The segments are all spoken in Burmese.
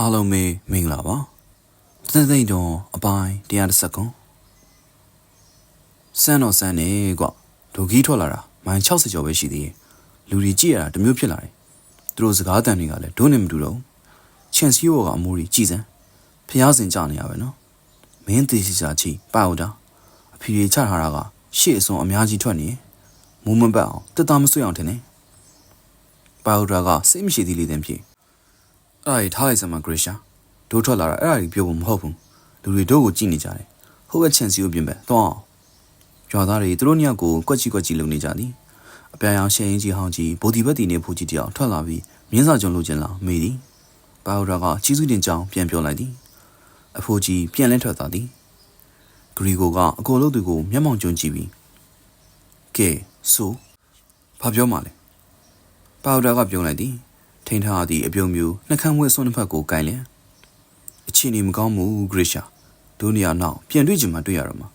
အားလုံးပဲမင်္ဂလာပါသသိသိတော်အပိုင်း130ကွန်စမ်းတော့စမ်းနေကွဒိုကြီးထွက်လာတာမိုင်60ကျော်ပဲရှိသေးတယ်လူတွေကြည့်ရတာတစ်မျိုးဖြစ်လာတယ်သူတို့စကားတန်တွေကလည်းဒိုးနေမတူတော့ဘူးချန်စီယောကအမိုးကြီးကြည်စမ်းဖျားစင်ကြနေရပဲနော်မင်းသေးစီစာချီပါဦးတာအဖေကြီးချထားတာကရှေ့အစုံအများကြီးထွက်နေမူးမပတ်အောင်တက်တာမဆွေအောင်ထင်နေပါဦးတာကစိတ်မရှိသေးလေတဲ့ဖြစ် အဲ့ဒါကြီးထားလိုက်စမ်းမဂရရှာဒိုးထွက်လာတာအဲ့ဒါကြီးပြောဖို့မဟုတ်ဘူးလူတွေတို့ကိုကြည့်နေကြတယ်ဟိုဘက်ချန်စီကိုပြင်ပဲသွားအောင်ကြွာသားတွေသူတို့ညောက်ကိုကွက်ချီကွက်ချီလုံနေကြသည်အပြာရောင်ရှယ်ရင်ကြီးဟောင်းကြီးဗိုလ်ဒီဘက်တီနေဖူကြီးတယောက်ထွက်လာပြီးမြင်းစာကြုံလို့ကျင်လာမေးသည်ပါဝရာကချီးစုတင်ကြောင်းပြန်ပြောလိုက်သည်အဖိုးကြီးပြန်လဲထွက်သွားသည်ဂရီကိုကအကိုလုံးသူကိုမျက်မှောင်ကျွန်းကြည့်ပြီးကဲဆိုဘာပြောမှလဲပါဝရာကပြောလိုက်သည် ထိန်ထားသည့်အပြုံမျိုးနှကမ်းမွေးစွန်းတစ်ဖက်ကိုကင်လျင်အချင်းနေမကောင်းမှုဂရရှာဒိုနီယာနောက်ပြန်တွေ့ချင်မှတွေ့ရတော့မှာ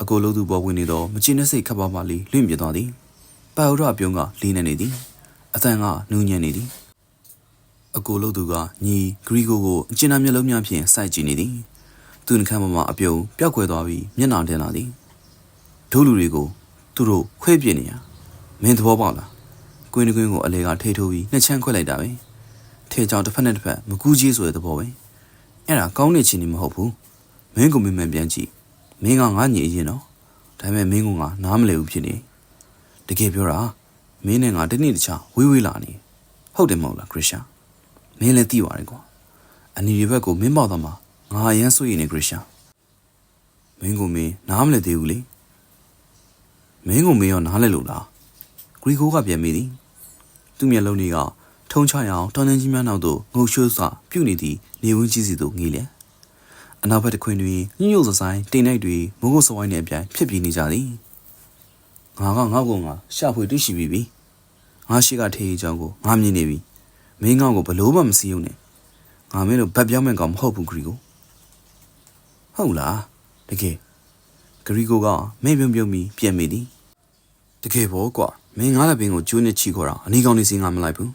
အကိုလုံးသူပေါ်ဝင်နေတော့မချင်တဲ့စိတ်ခပ်ပါပါလေးလွင့်ပြသွားသည်ပါဝရအပြုံးကလေးနေနေသည်အတန်ကနူးညံ့နေသည်အကိုလုံးသူကညီဂရီကိုကိုအကျဉ်းသားမျက်လုံးများဖြင့်စိုက်ကြည့်နေသည်သူနှကမ်းမမအပြုံးပျောက်ကွယ်သွားပြီးမျက်နှာတင်လာသည်ဒိုးလူတွေကိုသူတို့ခွဲပြစ်နေရမင်းသဘောပေါက်လား ကွင်းတစ်ကွင်းကိုအလေကထိထိုးပြီးနှစ်ချမ်းခွက်လိုက်တာပဲထဲချောင်းတစ်ဖက်နဲ့တစ်ဖက်မကူးကြီးဆိုတဲ့သဘောပဲအဲ့ဒါကောင်းတဲ့ချင်းနေမဟုတ်ဘူးမင်းကမင်းမှန်ပြန်ကြည့်မင်းကငါညီအရင်တော့ဒါပေမဲ့မင်းကငါနားမလည်ဘူးဖြစ်နေတကယ်ပြောတာမင်းနဲ့ငါတနေ့တခြားဝေးဝေးလာနေဟုတ်တယ်မဟုတ်လားခရစ်ရှာမင်းလည်းသိပါတယ်ကွာအနီဒီဘက်ကိုမင်းပေါ့တော့မှာငါအရန်ဆိုရင်နေခရစ်ရှာမင်းကမင်းနားမလည်သေးဘူးလေမင်းကမင်းရောနားလဲလို့လားဂရီကိုကပြန်မိသည် သူ့မျက်လုံးတွေကထုံချရအောင်တောင်းတန်းကြီးများနောက်သို့ငုံရှိုးစွာပြုတ်နေသည့်နေဝင်းကြီးစီသို့ငေးလျက်အနောက်ဘက်တစ်ခွင်တွင်ညှို့ညို့စဆိုင်တိမ်တိုက်တွေမုံကုတ်စဝိုင်းနှင့်အပြိုင်ဖြစ်ပြီးနေကြသည်ငါကငေါ့ကောင်ကရှာဖွေတွေ့ရှိပြီးပြီငါရှိကထေးအကြောင်းကိုငါမြင်နေပြီမင်းငေါ့ကိုဘလို့မှမစည်းရုံနဲ့ငါမင်းတို့ဗတ်ပြောင်းမဲ့ကောင်မဟုတ်ဘူးဂရီကိုဟုတ်လားတကယ်ဂရီကိုကမဲပြုံပြုံပြီးပြန်မိသည်တကယ်ပေါ့ကွာ မင်းငါးလက်ပင်ကိုကျိုးနဲ့ချီခေါ်တာအနီကောင်နေစီငါမလိုက်ဘူး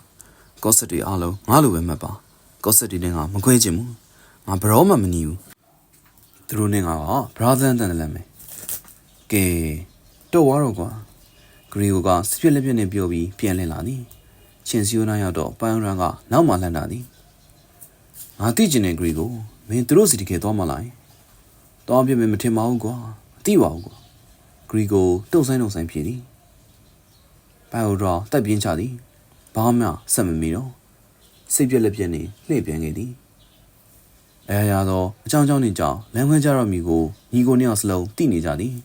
ကော့ဆက်တွေအားလုံးငါလိုပဲမှတ်ပါကော့ဆက်တွေနဲ့ငါမခွဲချင်ဘူးငါဘရောမှမနီဘူးသူတို့နဲ့ငါကဘရာဇန်တန်တယ်လည်းမယ်ကဲတော့ဝါတော့ကွာဂရီကိုကစပြက်လက်ပြက်နဲ့ပြောပြီးပြန်လည်လာသည်ချင်းစီယိုနာရောက်တော့ပန်းရန်ကနောက်မှလှမ်းလာသည်ငါသိကျင်တဲ့ဂရီကိုမင်းသူတို့စီတကယ်သွားမလားသွားပြမယ်မထင်ပါဘူးကွာမသိပါဘူးကွာဂရီကိုတုံဆိုင်တုံဆိုင်ဖြစ်သည် ဘိုင်အိုဒရာတက်ပြင်းချသည်ဘာမှဆက်မမီတော့စိတ်ပြက်လက်ပြက်နေလှည့်ပြန်ခဲ့သည်အဲရသောအကြောင်းကြောင့်နေကြောင့်လမ်းခွဲကြတော့မိကိုညီကိုနှစ်ယောက်စလုံးတိနေကြသည်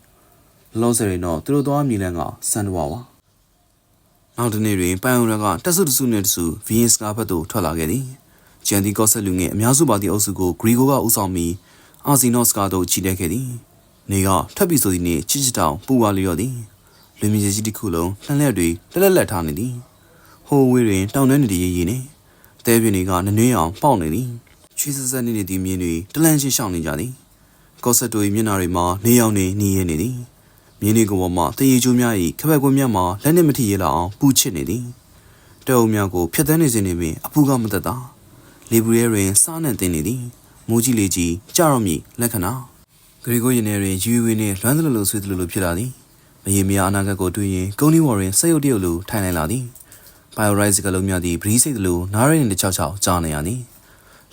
လောဆယ်ရင်တော့သူတို့သွားမြည်လန်းကစန်တဝါပါနောက်တနေ့တွင်ပန်အိုရာကတက်ဆုတဆုနဲ့တဆုဗီယင်စကာဘက်သို့ထွက်လာခဲ့သည်ဂျန်ဒီကော့ဆက်လူငယ်အများစုပါသည့်အုပ်စုကိုဂရီကိုကဦးဆောင်ပြီးအာဇီနော့စကာသို့ချီတက်ခဲ့သည်နေကထပ်ပြီးဆိုသည်နေချစ်ချစ်တောင်ပူပါလျော့သည် လူမြင့်ကြီးတစ်ခုလုံးလှမ်းလက်တွေလက်လက်လက်ထားနေသည်ဟိုဝေးတွင်တောင်နှန်းနေရည်ရည်နေတဲပြင်းတွေကနနွေးအောင်ပေါက်နေသည်ချွေးဆက်ဆက်နေနေသည့်မြင်းတွေတလန့်ရှင်းရှောင်နေကြသည်ကော့ဆက်တို့၏မျက်နှာတွေမှာနေရောင်နေနေရနေသည်မြင်းတွေကပေါ်မှာတရေကျိုးများ၏ခပတ်ကွင်းများမှာလက်နှင့်မထိရလောက်အောင်ပူချစ်နေသည်တဲအုံများကိုဖျက်ဆီးနေစဉ်နေပင်အပူကမသက်သာလေဘူးရဲတွင်စားနှံ့တင်နေသည်မိုးကြီးလေကြီးကြတော့မြည်လက္ခဏာဂရီကိုရင်ထဲတွင်ယူဝေနှင့်လွမ်းသလိုလိုဆွေးသလိုလိုဖြစ်လာသည်မ ရေမရအနာဂတ်ကိုတွေ့ရင်ကုန်းလီဝေါ်တွင်ဆက်ရုပ်တရုပ်လိုထိုင်နိုင်လာသည်ဘိုင်ယိုရိုက်စကလုံးများသည်ဘရီးစိတ်သလိုနားရင်းတစ်ချောက်ချောက်ကြားနေရသည်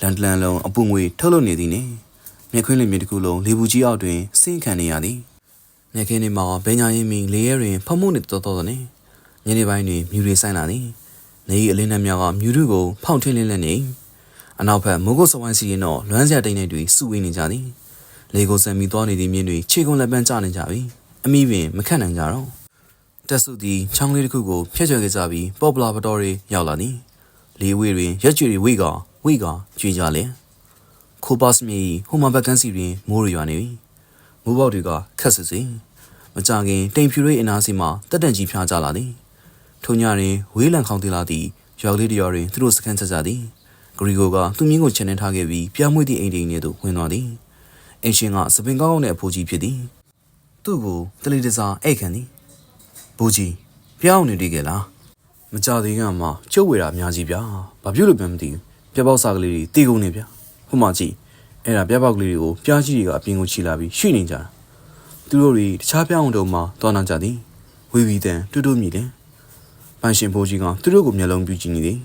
လန်တလန်လုံးအပူငွေထုတ်လုပ်နေသည်နှင့်မြက်ခွင်းလင်မြေတစ်ခုလုံးလေဘူးကြီးအောက်တွင်ဆင်းခံနေရသည်မြက်ခင်းထဲမှာဘဲညာရင်မီလေရဲတွင်ဖမှုန်နေတော်တော်သည်ညနေပိုင်းတွင်မြူတွေဆိုင်လာသည်နေ၏အလင်းနှများကမြူတို့ကိုဖောင့်ထင်းလင်းလက်နေအနောက်ဘက်မိုးကုတ်စဝိုင်းစီရင်တော့လွမ်းစရာတိတ်နေတွေစုဝေးနေကြသည်လေကိုဆန်ပြီးသွားနေသည့်မြင်းတွေခြေကုံလက်ပန်းကျနေကြပြီ အမိပင်မခတ်နိုင်ကြတော့တက်စုသည်ချောင်းလေးတစ်ခုကိုဖျက်ချွယ်ခဲ့ကြပြီးပေါ်ပလာပတော်တွေရောက်လာသည်လေဝေးတွင်ရက်ကြွေတွေဝေကဝေကကြွေကြလေခိုပါစမီဟိုမဘက်ကန်းစီတွင်မိုးရရွာနေပြီမိုးပေါက်တွေကခက်စစ်စီမကြခင်တိမ်ဖြူရိအနာစီမှတက်တန်ကြီးဖျားကြလာသည်ထုံညတွင်ဝေးလံခေါင်သေးလာသည့်ရွာကလေးတရွာတွင်သူတို့စခန်းချက်ကြသည်ဂရီကိုကသူ့မြင်းကိုချန်နေထားခဲ့ပြီးပြောင်းမွေးသည့်အိမ်တိန်ထဲသို့ဝင်သွားသည်အင်ရှင်ကစပင်ကောင်းကောင်းနဲ့အဖိုးကြီးဖြစ်သည် သူ့ကိုတလီတစားအိတ်ခံသည်ဘိုးကြီးပြောင်းနေတည်ကြလားမကြသေးကမှကျုပ်ဝေတာအများကြီးဗျာဘာဖြစ်လို့ပြန်မသိဘူးမပြက်ပေါက်စာကလေးတွေတီးကုန်နေဗျဟိုမှကြည့်အဲ့ဒါပြက်ပေါက်ကလေးတွေကိုပြားကြီးတွေကအပြင်ကိုချီလာပြီးရွှေ့နေကြတာသူတို့တွေတခြားပြောင်းတုံမှသွားနာကြသည်ဝီဝီတန်တူတူမြည်တယ်ပန်းရှင်ဘိုးကြီးကသူတို့ကိုမျက်လုံးပြူကြည့်နေသည်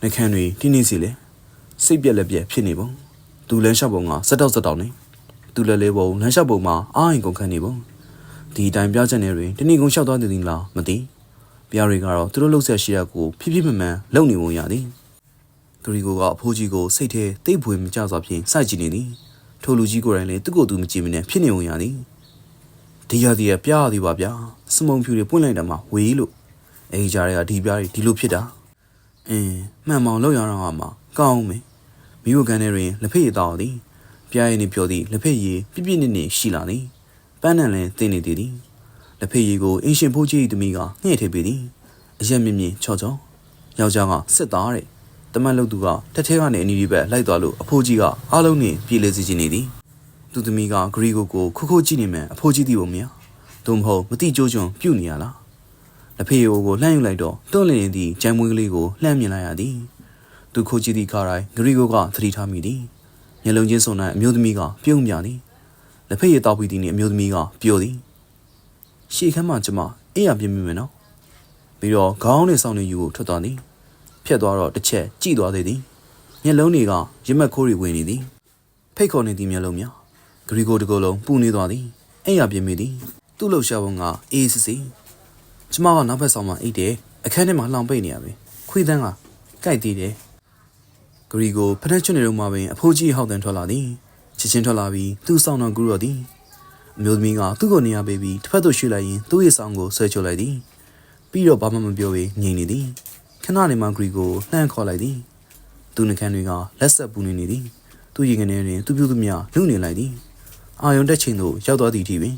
နှကန်းတွေတင်းနေစီလေစိတ်ပြက်လက်ပြက်ဖြစ်နေပုံသူလမ်းလျှောက်ပုံကစက်တော့စက်တော့နေသူလည်းလေးပုံလမ်းလျှောက်ပုံမှာအာရင်ကုန်ခန့်နေပုံ ဒီအတိုင်းပြချက်နေတွင်တဏီကုံလျှောက်သွားသည်လားမသိပြားတွေကတော့သူတို့လှုပ်ဆက်ရှိရကိုဖြည်းဖြည်းမှန်မှန်လုံနေပုံရသည်သူရီကိုကအဖိုးကြီးကိုစိတ်ထဲတိတ်ပွေမကြစွာဖြင့်စိုက်ကြည့်နေသည်ထိုလူကြီးကိုယ်တိုင်လည်းသူ့ကိုယ်သူမကြည့်မနဲ့ဖြစ်နေဝင်ရသည်ဒီရသည်ကပြားရသည်ပါဗျာစမုံဖြူတွေပွင့်လိုက်တာမှဝေးလို့အဲဒီကြားထဲကဒီပြားတွေဒီလိုဖြစ်တာအင်းမှန်မောင်လောက်ရအောင်မှာကောင်းမယ်မိဘကန်ထဲတွင်လက်ဖက်ရည်တောက်သည်ပြားရည်နှင့်ပြောသည်လက်ဖက်ရည်ပြပြနစ်နစ်ရှိလာသည် ပန်းနံလည်းတင်းနေသေးသည်လက်ဖက်ရည်ကိုအင်ရှင်ဖိုးကြီး၏သမီးကငှဲ့ထည့်ပေးသည်အရက်မြင့်မြင့်ချော့ချော့ယောက်ျားကစစ်သားတဲ့တမန်လုတ်သူကတက်ထဲကနေအနီးဒီဘက်လိုက်သွားလို့အဖိုးကြီးကအားလုံးနဲ့ပြေးလဲစီချင်နေသည်သူသမီးကဂရီကိုကိုခုခုကြည့်နေမှအဖိုးကြီးသိဖို့မရသို့မဟုတ်မတိကြိုးကျွန်းပြုတ်နေရလားလက်ဖေးရိုးကိုလှမ်းယူလိုက်တော့တွန့်လင်းသည့်ဂျမ်းမွေးကလေးကိုလှမ်းမြင်လိုက်ရသည်သူခိုးကြည့်သည့်ခါတိုင်းဂရီကိုကသတိထားမိသည်မျက်လုံးချင်းစုံ၌အမျိုးသမီးကပြုံးပြသည် လက်ဖေးရတောက်ပြီးသည်နှင့်အမျိုးသမီးကပျော်သည်ရှေ့ခမ်းမှကျမအေးရပြင်းမိမယ်နော်ပြီးတော့ခေါင်းနဲ့ဆောင်းနေယူကိုထွက်သွားသည်ဖြတ်သွားတော့တစ်ချက်ကြည့်သွားသေးသည်မျက်လုံးတွေကရမက်ခိုးတွေဝင်နေသည်ဖိတ်ခေါ်နေသည့်မျက်လုံးများဂရီကိုတကိုယ်လုံးပူနေသွားသည်အိမ်ရပြင်းမိသည်သူ့လှုပ်ရှားပုံကအေးစစ်စစ်ကျမကနောက်ဘက်ဆောင်မှအိတ်တယ်အခန်းထဲမှာလှောင်ပိတ်နေရပြီခွေးတန်းကကြိုက်သေးတယ်ဂရီကိုဖက်နှက်ချွတ်နေတော့မှပင်အဖိုးကြီးဟောက်တန်ထွက်လာသည် ချစ်ချင်းထွက်လာပြီးသူ့ဆောင်တော်ကူတော့သည်အမျိုးသမီးကသူ့ကိုနေရာပေးပြီးတစ်ဖက်သို့ရွှေ့လိုက်ရင်သူ့ရဲ့ဆောင်ကိုဆွဲချုပ်လိုက်သည်ပြီးတော့ဘာမှမပြောဘဲငြိမ်နေသည်ခဏနေမှဂရီကိုလှမ်းခေါ်လိုက်သည်သူနှကန်းတွေကလက်ဆက်ပူနေနေသည်သူရင်ကနေတွင်သူပြုသူများလူနေလိုက်သည်အာယုံတက်ချိန်သို့ရောက်သွားသည့်အထိပင်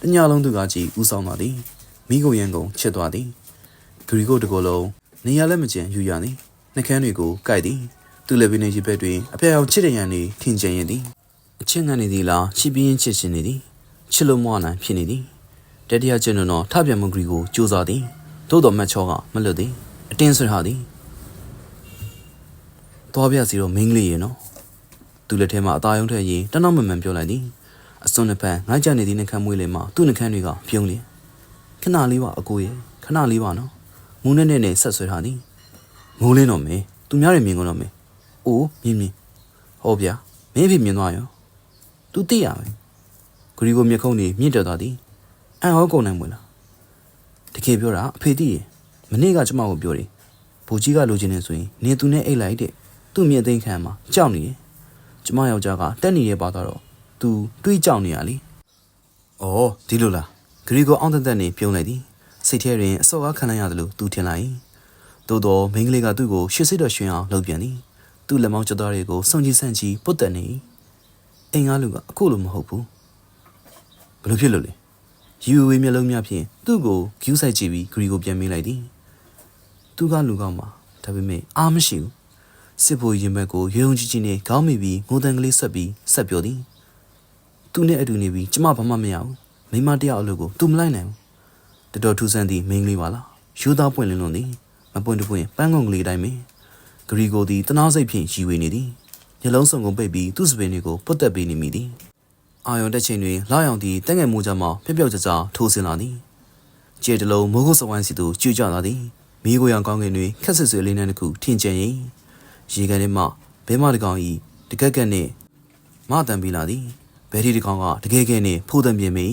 တညလုံးသူကကြည့်ဦးဆောင်သွားသည်မိကိုရန်ကုန်ချစ်သွားသည်ဂရီကိုတကောလုံးနေရာလက်မကျန်ယူရသည်နှကန်းတွေကိုကိုက်သည်သူလည်းပင်နေရှိဘက်တွင်အဖေအောင်ချစ်တဲ့ရန်နေထင်ကျင်ရင်သည် အချင်းကန်နေသည်လားချစ်ပြင်းချစ်ရှင်နေသည်ချစ်လို့မဝနိုင်ဖြစ်နေသည်တတိယကျင်းတော့ထပြန်မှုဂရီကိုစူးစားသည်သို့တော်မတ်ချောကမလွတ်သည်အတင်းဆွဲထားသည်သွားပြစီတော့မင်းကလေးရေနော်သူလက်ထဲမှာအသားယုံထည့်ရင်တနောက်မမှန်ပြောလိုက်သည်အစွန်းနှစ်ဖက်ငိုင်းကြနေသည့်နှခမ်းမွေးလေးမှာသူ့နှခမ်းတွေကပြုံးလျင်ခဏလေးပါအကိုရေခဏလေးပါနော်မူးနဲ့နဲ့နဲ့ဆက်ဆွဲထားသည်မိုးလင်းတော့မေသူများတွေမြင်ကုန်တော့မေအိုးမြင်မြင်ဟောဗျာမင်းအဖေမြင်သွားရော သူသိရမယ်ဂရီကိုမျက်ခုံးတွေမြင့်တက်သွားသည်အန်ဟောကုန်နိုင်မလားတကယ်ပြောတာအဖေသိရင်မနေ့ကကျမကိုပြောတယ်ဘူကြီးကလိုချင်နေဆိုရင်နင်သူနဲ့အိတ်လိုက်တဲ့သူ့မြင့်သိမ်းခံမှာကြောက်နေတယ်ကျမယောက်ျားကတက်နေရပါတော့သူတွေးကြောက်နေရလေဩဒီလိုလားဂရီကိုအောင်တက်တက်နေပြုံးလိုက်သည်စိတ်ထဲတွင်အစော်ကားခံလိုက်ရတယ်လို့သူထင်လိုက်သို့တော့မိန်းကလေးကသူ့ကိုရွှေစိတ်တော်ရွှင်အောင်လုပ်ပြန်သည်သူ့လက်မောင်းကျသားတွေကိုစုံကြီးဆန့်ကြီးပုတ်တက်နေ အိမ်ကားလူကအခုလိုမဟုတ်ဘူးဘယ်လိုဖြစ်လို့လဲယူဝေးမျက်လုံးများဖြင့်သူ့ကိုဂယူးဆိုင်ကြည့်ပြီးဂရီကိုပြန်မေးလိုက်သည်သူကလူကောင်းမှာဒါပေမဲ့အားမရှိဘူးစစ်ဖို့ရင်ဘက်ကိုရုံကြည့်ချင်းနဲ့ခေါင်းမိပြီးငိုတန်ကလေးဆက်ပြီးဆက်ပြောသည်သူနဲ့အတူနေပြီးကျမဘာမှမရဘူးမိမတယောက်အလုပ်ကိုသူမလိုက်နိုင်ဘူးတော်တော်ထူးဆန်းသည့်မိန်းကလေးပါလားယူသားပွင့်လင်းလွန်သည်မပွင့်တပွင့်ပန်းကုန်ကလေးတိုင်းပင်ဂရီကိုသည်တနာစိတ်ဖြင့်ရီဝေနေသည် ညလုံးစုံကိုပိတ်ပြီးသူ့စပင်တွေကိုပုတ်တက်ပေးနေမိသည်အာယုံတက်ချိန်တွင်လာရောင်သည်တန့်ငယ်မိုးကြမှပျောက်ပျောက်ကြကြထိုးဆင်းလာသည်ကျဲတလုံးမိုးကုတ်စဝိုင်းစီသို့ကျူကျလာသည်မိကိုရောင်ကောင်းကင်တွင်ခက်ဆစ်ဆွေလေးနှန်းတစ်ခုထင်ကျန်၏ရေကန်ထဲမှဘဲမတကောင်၏တကက်ကက်နှင့်မတန်ပြီးလာသည်ဘဲဒီတကောင်ကတကယ်ကဲနှင့်ဖိုးတံပြင်းမိ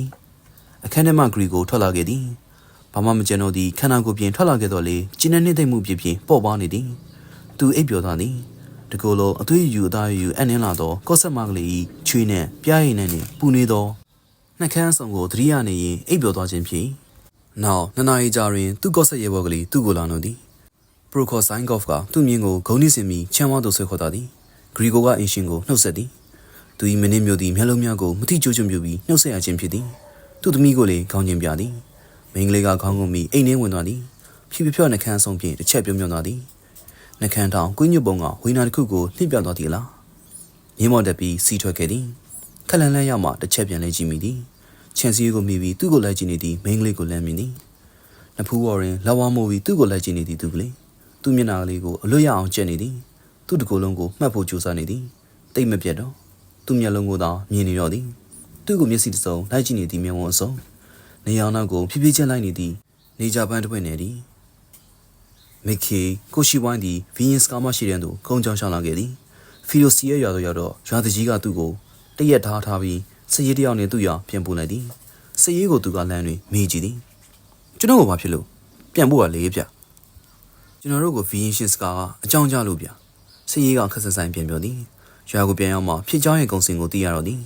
အခန်းထဲမှဂရီကိုထွက်လာခဲ့သည်ဘာမှမကြံတော့သည်ခန္ဓာကိုယ်ပြင်ထွက်လာခဲ့တော့လေကျင်းတဲ့နှိမ့်သိမ့်မှုပြပြင်ပေါ့ပါနေသည်သူအိပ်ပျော်သွားသည် တကူလုံးအသွေးယူအသားယူအနှင်းလာသောကော့ဆက်မကလေး၏ချွေးနှင့်ပြားရည်နှင့်ပူနေသောနှက်ခမ်းဆောင်ကိုသတိရနေရင်အိပ်ပျော်သွားခြင်းဖြစ်။နောက်နှစ်နာရီကြာတွင်သူ့ကော့ဆက်ရဲဘော်ကလေးသူ့ကိုလာနှုတ်သည်။ပရိုခေါ်ဆိုင်ကော့ဖ်ကသူ့မြင်းကိုဂုံးနှိစင်ပြီးချမ်းဝါသို့ဆွဲခေါ်သွားသည်။ဂရီကိုကအင်ရှင်ကိုနှုတ်ဆက်သည်။သူ၏မင်းမျိုးသည်မျက်လုံးများကိုမတိကျကျမြူပြီးနှုတ်ဆက်ရခြင်းဖြစ်သည်။သူ့သမီးကိုလည်းခေါင်းချင်းပြသည်။မိန်းကလေးကခေါင်းကုန်ပြီးအိမ်ထဲဝင်သွားသည်။ဖြူဖြူဖြော့နှက်ခမ်းဆောင်ဖြင့်တစ်ချက်ပြုံးမြွံသွားသည်။ နှက်ခမ်းတောင်ကွင်းညွတ်ပုံကဝိနာတစ်ခုကိုနှိပ်ပြသွားသည်လား။မြင်းမော်တက်ပြီးစီထွက်ခဲ့သည်။ခက်လန်လန်းရောက်မှတစ်ချက်ပြန်လဲကြည့်မိသည်။ချန်စီကိုမိပြီးသူ့ကိုလိုက်ကြည့်နေသည်မိန်းကလေးကိုလမ်းမြင်သည်။နဖူးဝေါ်ရင်လက်ဝါးမိုးပြီးသူ့ကိုလိုက်ကြည့်နေသည်သူကလေး။သူ့မျက်နှာကလေးကိုအလွတ်ရအောင်ကျက်နေသည်။သူ့တကိုယ်လုံးကိုမှတ်ဖို့ကြိုးစားနေသည်တိတ်မပြတ်တော့သူ့မျက်လုံးကိုသာမြင်နေတော့သည်သူ့ကိုမျက်စိတစ်စုံလိုက်ကြည့်နေသည်မျက်ဝန်းအစုံနေရောင်နောက်ကိုဖြည်းဖြည်းချင်းလိုက်နေသည်နေကြပန်းတစ်ပွင့်နေသည် မိခေကိုရှိဝိုင်းသည်ဗီယင်စကာမရှိတဲ့သူခုံကြောင်ရှောင်းလာခဲ့သည်ဖီလိုစီရဲ့ရွာတို့ရောက်တော့ရွာသူကြီးကသူ့ကိုတရက်ထားထားပြီးစည်ရည်တယောက်နဲ့သူ့ရွာပြန်ပို့လိုက်သည်စည်ရည်ကိုသူကလမ်းတွင်မေးကြည့်သည်ကျွန်တော်ကဘာဖြစ်လို့ပြန်ပို့ရလေဗျကျွန်တော်တို့ကိုဗီယင်ရှင်းစကာကအကြောင်းကြားလို့ဗျစည်ရည်ကခက်ဆဆိုင်ပြန်ပြောသည်ရွာကိုပြန်ရောက်မှဖြစ်ကြောင်းရဲ့ကုံစင်ကိုသိရတော့သည်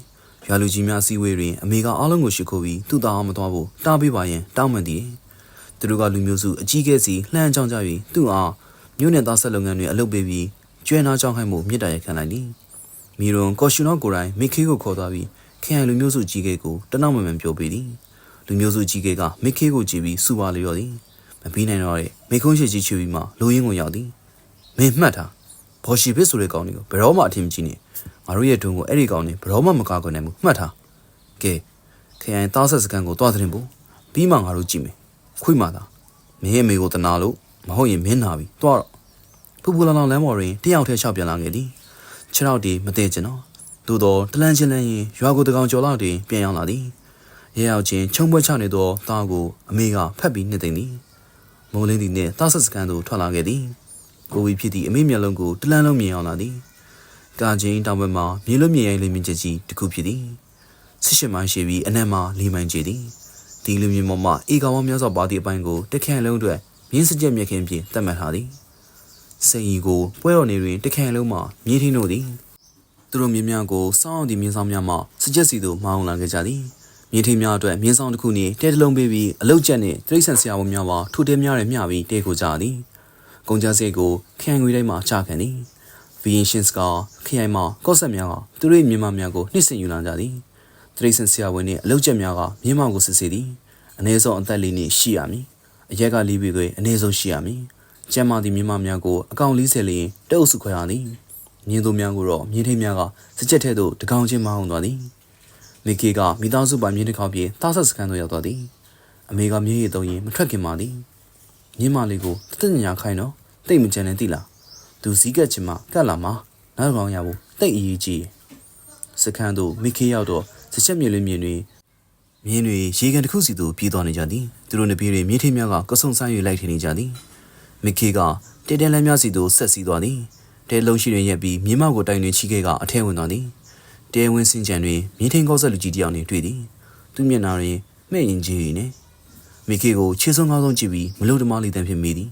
ရွာလူကြီးများစီဝေးတွင်အမေကအားလုံးကိုရှိခိုးပြီးသူ့သားအောင်မသွားဖို့တားပေးပါရင်တောင်းပန်သည် သူတို့ကလူမျိုးစုအကြီးကဲစီလှမ်းကြောင်းကြ၍သူ့အားမြို့နယ်သားဆက်လုပ်ငန်းတွေအလုပ်ပေးပြီးကျွဲနာကြောင်းခိုင်းမှုမြစ်တာရခံလိုက်သည်မီရွန်ကော်ရှူနော့ကိုယ်တိုင်မိခေးကိုခေါ်သွားပြီးခရိုင်လူမျိုးစုကြီးကဲကိုတနောက်မှန်မှန်ပြောပေးသည်လူမျိုးစုကြီးကဲကမိခေးကိုကြည့်ပြီးစူပါလျော်သည်မပြီးနိုင်တော့တဲ့မိခုံးရှိကြီးချူပြီးမှလူရင်းကိုရောက်သည်မင်းမှတ်တာဘော်ရှိဖစ်ဆိုတဲ့ကောင်တွေကိုဘယ်တော့မှအထင်မကြီးနဲ့ငါတို့ရဲ့ဒုံကိုအဲ့ဒီကောင်တွေဘယ်တော့မှမကာကွယ်နိုင်ဘူးမှတ်ထားကဲခရိုင်သားဆက်စကန်ကိုတွားတဲ့ဘူးပြီးမှငါတို့ကြည့်မယ် ခွိမှသာမင်းရဲ့မိကိုတနာလို့မဟုတ်ရင်မင်းနာပြီတွားတော့ပူပူလောင်လောင်လမ်းပေါ်တွင်တယောက်တည်းရှောက်ပြန်လာခဲ့သည်ခြေထောက်တည်းမတည့်ကျင်တော့သို့တော့တလန်းချင်းလန်းရင်ရွာကိုတကောင်ကျော်လောက်တည်းပြန်ရောက်လာသည်ရဲရောက်ချင်းချုံပွဲချနေသောသားကိုအမေကဖက်ပြီးနှစ်သိမ့်သည်မိုးလင်းသည်နှင့်သားဆက်စကန်သို့ထွက်လာခဲ့သည်ကိုဝီဖြစ်သည့်အမေမျက်လုံးကိုတလန်းလုံးမြင်အောင်လာသည်ကာချင်းတောင်ဘက်မှမြေလွတ်မြေရိုင်းလေးမြင့်ချက်ကြီးတစ်ခုဖြစ်သည်ဆစ်ရှစ်မိုင်းရှိပြီးအနက်မှလေးမိုင်းကျသည် ဒီလူမျိုးပေါ်မှအေကောင်မောင်းများစွာပါသည့်အပိုင်းကိုတခန့်လုံးအတွက်မြင်းစကြက်မြက်ခင်ဖြင့်သတ်မှတ်ထားသည်စိန်ရီကိုပွဲတော်နေတွင်တခန့်လုံးမှမြေထင်းတို့သည်သူတို့မြင်းများကိုစောင်းသည့်မြင်းဆောင်များမှစကြက်စီသို့မောင်းလာခဲ့ကြသည်မြင်းထင်းများအတွက်မြင်းဆောင်တစ်ခုနှင့်တဲတလုံးပေးပြီးအလုတ်ကျက်နှင့်တိရစ္ဆာန်ဆရာဝန်များပါထိုတဲများနဲ့မျှပြီးတဲကိုကြသည်ကုန်ကြစိတ်ကိုခရိုင်ငွေတိုင်းမှချခံသည်ဗီယင်ရှင်းစကခရိုင်မှကော့ဆက်များကသူတို့၏မြင်းမများကိုနှိမ့်ဆင်ယူလာကြသည် တိရစ္ဆာန်ဆရာဝန်နှင့်အလုတ်ကျက်များကမြင်းမကိုစစ်ဆေးသည်အ ਨੇ ဆုံးအသက်လေးနှင့်ရှိရမည်အရက်ကလေးပြီးကိုအ ਨੇ ဆုံးရှိရမည်ကျမ်းမာသည့်မြင်းမများကိုအကောင်40လျင်တအုပ်စုခွဲရသည်မြင်းသူများကိုတော့မြင်းထိန်များကစကြက်ထဲသို့တကောင်ချင်းမအောင်သွားသည်မိကေကမိသားစုပိုင်မြင်းတစ်ခေါက်ပြေးသားဆက်စကန်သို့ရောက်သွားသည်အမေကမြင်းရည်သုံးရင်မထွက်ခင်ပါသည်မြင်းမလေးကိုတသက်ညာခိုင်းတော့တိတ်မကြံနဲ့တိလားသူစည်းကက်ချင်မှကတ်လာမှာနောက်ကောင်ရဖို့တိတ်အရေးကြီးစကန်သို့မိခေရောက်တော့ စချက်မြင်လွင်မြင်တွင်မြင်းတွေရေကန်တစ်ခုစီသို့ပြေးသွားနေကြသည်သူတို့နှစ်ပြေးတွေမြင်းထိန်များကကဆုံဆိုင်၍လိုက်ထင်းနေကြသည်မိခေကတဲတဲလမ်းများစီသို့ဆက်စီသွားသည်တဲလုံးရှိတွင်ရက်ပြီးမြင်းမကိုတိုင်တွင်ချီခဲ့ကအထဲဝင်သွားသည်တဲဝင်းစင်ကြံတွင်မြင်းထိန်ကောက်ဆက်လူကြီးတယောက်နှင့်တွေ့သည်သူမျက်နှာတွင်မှဲ့ရင်ကြီး၏နှင့်မိခေကိုခြေဆုံးကားဆုံးကြည့်ပြီးမလို့တမလေးတန်းဖြစ်မိသည်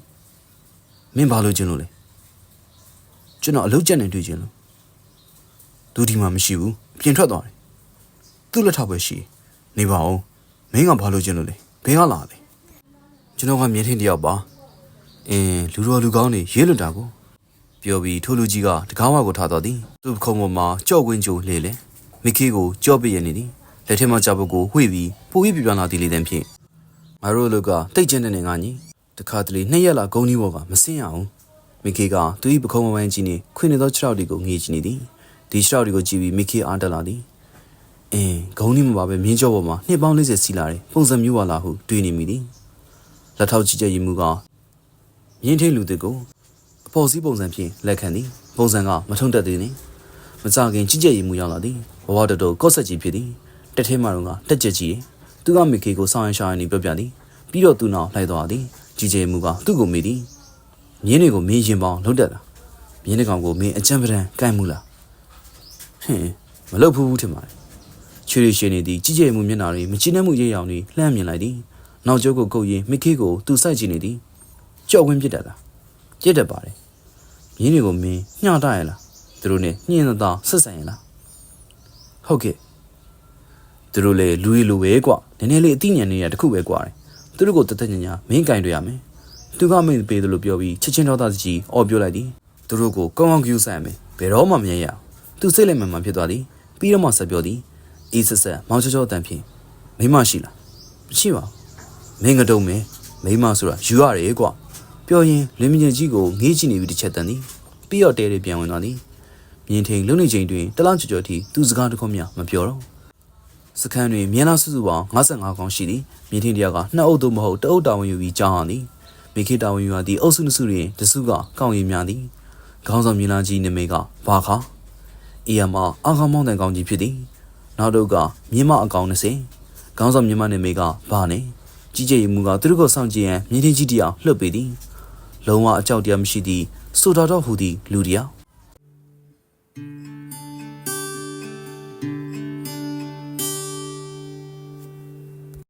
မင်းဘာလို့ကျင်လို့လဲကျွန်တော်အလုပ်ကျက်နေတွေ့ကျင်လို့သူဒီမှာမရှိဘူးပြင်ထွက်သွားတယ် သူ့လက်ထောက်ပဲရှိနေပါဦးမင်းကဘာလို့ကျင်လို့လဲဘယ်ကလာလဲကျွန်တော်ကမြင်းထင်းတယောက်ပါအင်းလူတော်လူကောင်းနေရေးလွတ်တာကိုပြောပြီးထိုလူကြီးကတကားဝါကိုထားတော်သည်သူ့ခုံပေါ်မှာကြော့ကွင်းကျိုးလေလေမိခေကိုကြော့ပြရနေသည်လက်ထက်မှာကြောက်ပုတ်ကိုဝှေ့ပြီးပူပြီးပြပြလာသည်လေတဲ့ဖြင့်ငါတို့လူကတိတ်ကျင်းတဲ့နေငါညီတခါတလေနှစ်ရက်လာဂုံကြီးဘောကမစင်းရအောင်မိခေကသူ၏ပခုံးမဝိုင်းကြီးနှင့်ခွင်နေသောခြေထောက်တွေကိုငေးကြည့်နေသည်ဒီခြေထောက်တွေကိုကြည့်ပြီးမိခေအားတက်လာသည် အင်းဂုံကြီးမပါပဲမြင်းကြောပေါ်မှာနှစ်ပေါင်း40စီလာတယ်ပုံစံမျိုးပါလားဟုတွေးနေမိသည်လက်ထောက်ကြည့်ချက်ရည်မှုကမြင်းထိန်လူတစ်ကိုအပေါ်စီးပုံစံဖြင့်လက်ခံသည်ပုံစံကမထုံတက်သေးနှင့်မကြခင်ကြည့်ချက်ရည်မှုရောက်လာသည်ဘဝတတော်ကော့ဆက်ကြီးဖြစ်သည်တက်ထဲမှာတော့တက်ကြက်ကြီးသူကမိခေကိုဆောင်းရန်ရှာရန်နေပြောပြသည်ပြီးတော့သူ့နောက်လိုက်သွားသည်ကြည်ကျဲမှုကသူ့ကိုမိသည်မြင်းတွေကိုမင်းရင်ပေါင်းလှုပ်တက်တာမြင်းတစ်ကောင်ကိုမင်းအကြံပဒံကိုက်မှုလားဟင်းမလုပ်ဘူးဘူးထင်ပါတယ် ချွေရရှိနေသည်ကြည်ကျဲမှုမျက်နှာတွေမချိနဲ့မှုရိပ်ရောင်တွေလှမ်းမြင်လိုက်သည်နောက်ကျောကိုကုတ်ရင်မိခေကိုသူစိုက်ကြည့်နေသည်ကြော့ဝင်းပြစ်တတ်လားပြစ်တတ်ပါတယ်မြင်းတွေကိုမင်းညှောက်တရလားသူတို့နဲ့ညှင်းသားဆက်ဆံရလားဟုတ်ကဲ့သူတို့လေလူရီလူပဲကွာနည်းနည်းလေးအသိဉာဏ်နေရတခုပဲကွာတယ်သူတို့ကိုတသက်ညညာမင်းကင်တွေ့ရမယ်သူကမိတ်ပေးတယ်လို့ပြောပြီးချက်ချင်းတော်သားကြီးအော်ပြောလိုက်သည်သူတို့ကိုကောင်းကောင်းကြည့်ဆိုင်မယ်ဘယ်တော့မှမရရသူစိတ်လက်မှန်မှဖြစ်သွားသည်ပြီးတော့မှဆက်ပြောသည် အေးဆက်ဆက်မောင်ချောချောအတန်ဖြင့်မိမရှိလားမရှိပါဘူးမင်းကတုံးမယ်မိမဆိုတာယူရတယ်ကွာပြောရင်လင်းမြင့်ကြီးကိုငေးကြည့်နေပြီတစ်ချက်တန်သည်ပြီးတော့တဲတွေပြန်ဝင်သွားသည်မြင်းထိန်လုံနေချိန်တွင်တလောက်ကြော်ကြော်ထိသူစကားတစ်ခုမျှမပြောတော့စခန်းတွင်မြန်လာစုစုပေါင်း55ခေါင်းရှိသည်မြင်းထင်းတယောက်ကနှစ်အုပ်သို့မဟုတ်တအုပ်တာဝန်ယူပြီးကြောင်းဟန်သည်မိခေတာဝန်ယူရသည့်အုပ်စုနှစ်စုတွင်တစုကကောင်းရည်များသည်ခေါင်းဆောင်မြင်းလာကြီးနာမည်ကဘာခါအေယမအာခမောင်းတန်ကောင်းကြီးဖြစ်သည် နောက်တော့ကမြင်းမအကောင်20ခေါင်းဆောင်မြင်းမနာမည်ကဘာနဲ့ကြီးကျယ်မှုကသူတို့ကိုစောင့်ကြည့်ရန်မြင်းချင်းကြီးတယောက်လှုပ်ပေသည်လုံးဝအကြောက်တရားမရှိသည့်ဆိုတော်တော့ဟူသည့်လူတယောက်